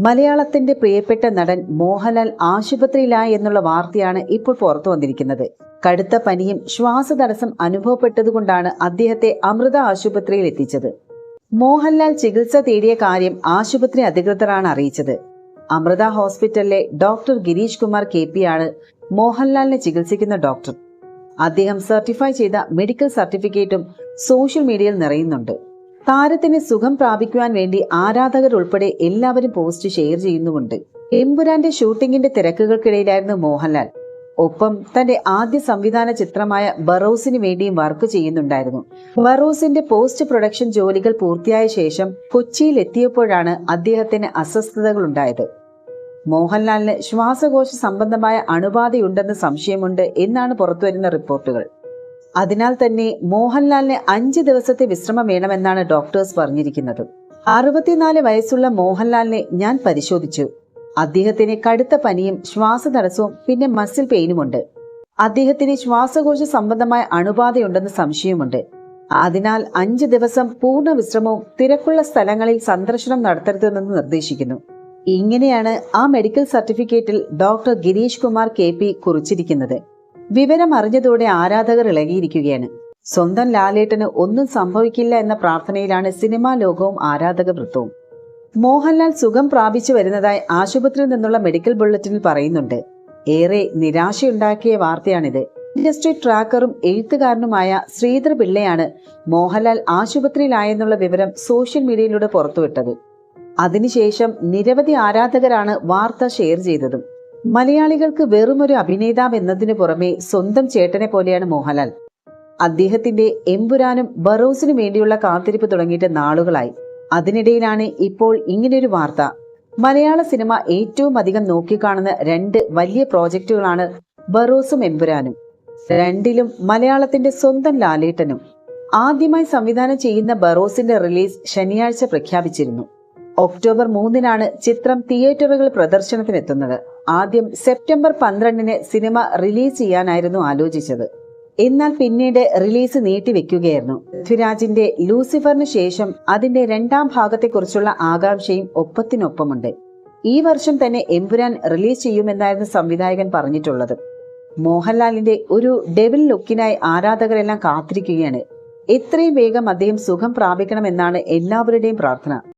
മലയാളത്തിന്റെ പ്രിയപ്പെട്ട നടൻ മോഹൻലാൽ ആശുപത്രിയിലായി എന്നുള്ള വാർത്തയാണ് ഇപ്പോൾ പുറത്തു വന്നിരിക്കുന്നത്. കടുത്ത പനിയും ശ്വാസതടസ്സം അനുഭവപ്പെട്ടതുകൊണ്ടാണ് അദ്ദേഹത്തെ അമൃത ആശുപത്രിയിൽ എത്തിച്ചത്. മോഹൻലാൽ ചികിത്സ തേടിയ കാര്യം ആശുപത്രി അധികൃതരാണ് അറിയിച്ചത്. അമൃത ഹോസ്പിറ്റലിലെ doctor Girish Kumar K P ആണ് മോഹൻലാലിനെ ചികിത്സിക്കുന്ന ഡോക്ടർ. അദ്ദേഹം സർട്ടിഫൈ ചെയ്ത മെഡിക്കൽ സർട്ടിഫിക്കറ്റും സോഷ്യൽ മീഡിയയിൽ നിറയുന്നുണ്ട്. താരത്തിന് സുഖം പ്രാപിക്കുവാൻ വേണ്ടി ആരാധകർ ഉൾപ്പെടെ എല്ലാവരും പോസ്റ്റ് ഷെയർ ചെയ്യുന്നുമുണ്ട്. എമ്പുരാന്റെ ഷൂട്ടിംഗിന്റെ തിരക്കുകൾക്കിടയിലായിരുന്നു മോഹൻലാൽ. ഒപ്പം തന്റെ ആദ്യ സംവിധാന ചിത്രമായ ബറോസിന് വേണ്ടിയും വർക്ക് ചെയ്യുന്നുണ്ടായിരുന്നു. ബറോസിന്റെ പോസ്റ്റ് പ്രൊഡക്ഷൻ ജോലികൾ പൂർത്തിയായ ശേഷം കൊച്ചിയിൽ എത്തിയപ്പോഴാണ് അദ്ദേഹത്തിന് അസ്വസ്ഥതകൾ ഉണ്ടായത് മോഹൻലാലിന് ശ്വാസകോശ സംബന്ധമായ അണുബാധയുണ്ടെന്ന് സംശയമുണ്ട് എന്നാണ് പുറത്തുവരുന്ന റിപ്പോർട്ടുകൾ. അതിനാൽ തന്നെ മോഹൻലാലിന് അഞ്ച് ദിവസത്തെ വിശ്രമം വേണമെന്നാണ് ഡോക്ടേഴ്സ് പറഞ്ഞിരിക്കുന്നത്. അറുപത്തിനാല് വയസ്സുള്ള മോഹൻലാലിനെ ഞാൻ പരിശോധിച്ചു. അദ്ദേഹത്തിന് കടുത്ത പനിയും ശ്വാസതടസ്സവും പിന്നെ മസിൽ പെയിനുമുണ്ട്. അദ്ദേഹത്തിന് ശ്വാസകോശ സംബന്ധമായ അണുബാധയുണ്ടെന്ന് സംശയമുണ്ട് അതിനാൽ അഞ്ച് ദിവസം പൂർണ വിശ്രമവും തിരക്കുള്ള സ്ഥലങ്ങളിൽ സന്ദർശനം നടത്തരുതെന്ന് നിർദ്ദേശിക്കുന്നു. ഇങ്ങനെയാണ് ആ മെഡിക്കൽ സർട്ടിഫിക്കറ്റിൽ ഡോക്ടർ ഗിരീഷ് കുമാർ കെ കുറിച്ചിരിക്കുന്നത്. വിവരം അറിഞ്ഞതോടെ ആരാധകർ ഇളകിയിരിക്കുകയാണ്. സ്വന്തം ലാലേട്ടന് ഒന്നും സംഭവിക്കില്ല എന്ന പ്രാർത്ഥനയിലാണ് സിനിമാ ലോകവും ആരാധക വൃത്തവും. മോഹൻലാൽ സുഖം പ്രാപിച്ചു വരുന്നതായി ആശുപത്രിയിൽ നിന്നുള്ള മെഡിക്കൽ ബുള്ളറ്റിനിൽ പറയുന്നുണ്ട്. ഏറെ നിരാശയുണ്ടാക്കിയ വാർത്തയാണിത്. ഇൻഡസ്ട്രി ട്രാക്കറും എഴുത്തുകാരനുമായ ശ്രീധർ പിള്ളയാണ് മോഹൻലാൽ ആശുപത്രിയിലായെന്നുള്ള വിവരം സോഷ്യൽ മീഡിയയിലൂടെ പുറത്തുവിട്ടത്. അതിനുശേഷം നിരവധി ആരാധകരാണ് വാർത്ത ഷെയർ ചെയ്തതും. മലയാളികൾക്ക് വെറുമൊരു അഭിനേതാവ് എന്നതിനു പുറമെ സ്വന്തം ചേട്ടനെ പോലെയാണ് മോഹൻലാൽ. അദ്ദേഹത്തിന്റെ എമ്പുരാനും ബറോസിനും വേണ്ടിയുള്ള കാത്തിരിപ്പ് തുടങ്ങിയിട്ട് നാളുകളായി. അതിനിടയിലാണ് ഇപ്പോൾ ഇങ്ങനെയൊരു വാർത്ത. മലയാള സിനിമ ഏറ്റവും അധികം നോക്കിക്കാണുന്ന രണ്ട് വലിയ പ്രോജക്റ്റുകളാണ് ബറോസും എമ്പുരാനും. രണ്ടിലും മലയാളത്തിന്റെ സ്വന്തം ലാലേട്ടനും. ആദ്യമായി സംവിധാനം ചെയ്യുന്ന ബറോസിന്റെ റിലീസ് ശനിയാഴ്ച പ്രഖ്യാപിച്ചിരുന്നു. ഒക്ടോബർ മൂന്നിനാണ് ചിത്രം തിയേറ്ററുകൾ പ്രദർശനത്തിനെത്തുന്നത്. ആദ്യം സെപ്റ്റംബർ പന്ത്രണ്ടിന് സിനിമ റിലീസ് ചെയ്യാനായിരുന്നു ആലോചിച്ചത്. എന്നാൽ പിന്നീട് റിലീസ് നീട്ടിവെക്കുകയായിരുന്നു. പൃഥ്വിരാജിന്റെ ലൂസിഫറിന് ശേഷം അതിന്റെ രണ്ടാം ഭാഗത്തെക്കുറിച്ചുള്ള ആകാംക്ഷയും ഒപ്പത്തിനൊപ്പമുണ്ട്. ഈ വർഷം തന്നെ എമ്പുരാൻ റിലീസ് ചെയ്യുമെന്നായിരുന്നു സംവിധായകൻ പറഞ്ഞിട്ടുള്ളത്. മോഹൻലാലിന്റെ ഒരു ഡെവിൽ ലുക്കിനായി ആരാധകരെല്ലാം കാത്തിരിക്കുകയാണ്. എത്രയും വേഗം അദ്ദേഹം സുഖം പ്രാപിക്കണമെന്നാണ് എല്ലാവരുടെയും പ്രാർത്ഥന.